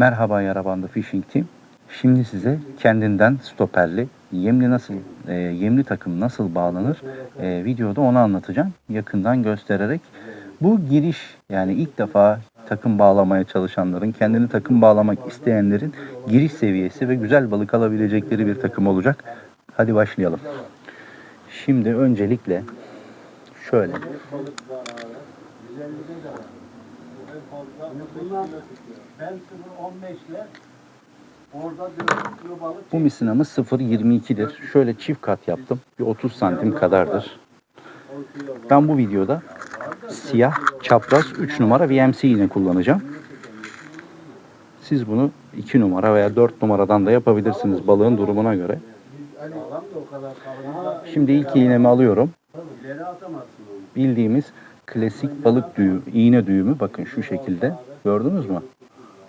Merhaba Yarabandı Fishing Team. Şimdi size kendinden stoperli yemli nasıl e, yemli takım nasıl bağlanır e, videoda onu anlatacağım. Yakından göstererek bu giriş yani ilk defa takım bağlamaya çalışanların, kendini takım bağlamak isteyenlerin giriş seviyesi ve güzel balık alabilecekleri bir takım olacak. Hadi başlayalım. Şimdi öncelikle şöyle Bunlar ben 0.15 ile orada 4 kilo balık Bu misinamız 0.22'dir. Şöyle çift kat yaptım. Bir 30 santim kadardır. Ben bu videoda siyah çapraz 3 numara VMC iğne kullanacağım. Siz bunu 2 numara veya 4 numaradan da yapabilirsiniz balığın durumuna göre. Şimdi ilk iğnemi alıyorum. Bildiğimiz klasik balık düğüm, iğne düğümü bakın şu şekilde. Gördünüz mü?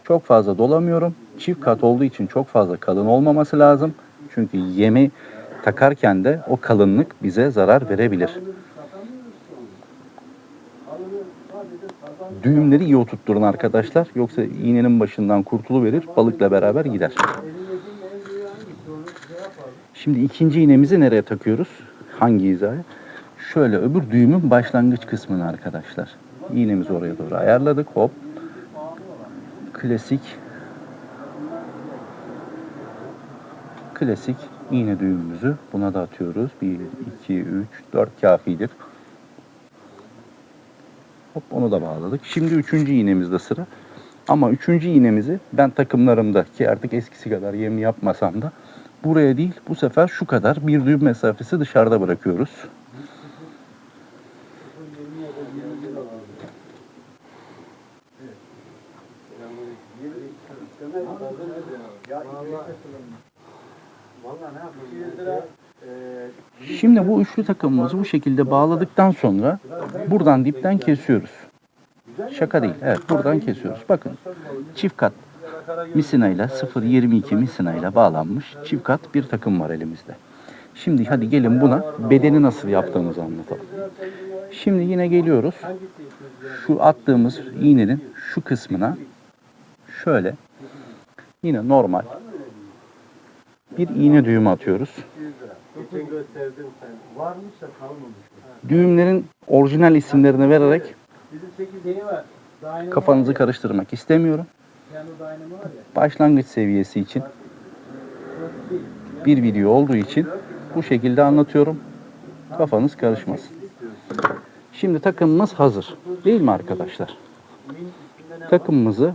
Çok fazla dolamıyorum. Çift kat olduğu için çok fazla kalın olmaması lazım. Çünkü yemi takarken de o kalınlık bize zarar verebilir. Düğümleri iyi oturtturun arkadaşlar. Yoksa iğnenin başından kurtuluverir. Balıkla beraber gider. Şimdi ikinci iğnemizi nereye takıyoruz? Hangi hizaya? Şöyle öbür düğümün başlangıç kısmını arkadaşlar. İğnemizi oraya doğru ayarladık. Hop. Klasik klasik iğne düğümümüzü buna da atıyoruz. 1, 2, 3, 4 kafidir. Hop onu da bağladık. Şimdi üçüncü iğnemizde sıra. Ama üçüncü iğnemizi ben takımlarımda ki artık eskisi kadar yemli yapmasam da buraya değil bu sefer şu kadar bir düğüm mesafesi dışarıda bırakıyoruz. Ne yapayım? 200 lira Şimdi bu üçlü takımımızı bu şekilde bağladıktan sonra buradan dipten kesiyoruz. Şaka değil. Evet buradan kesiyoruz. Bakın çift kat misinayla 0.22 misinayla bağlanmış çift kat bir takım var elimizde. Şimdi hadi gelin buna bedeni nasıl yaptığımızı anlatalım. Şimdi yine geliyoruz. Şu attığımız iğnenin şu kısmına şöyle yine normal bir iğne düğümü atıyoruz. Düğümlerin orijinal isimlerini vererek Bizim 8 yeni var. Dynamo kafanızı karıştırmak istemiyorum. Başlangıç seviyesi için bir video olduğu için bu şekilde anlatıyorum. Kafanız karışmasın. Şimdi takımımız hazır. Değil mi arkadaşlar? Takımımızı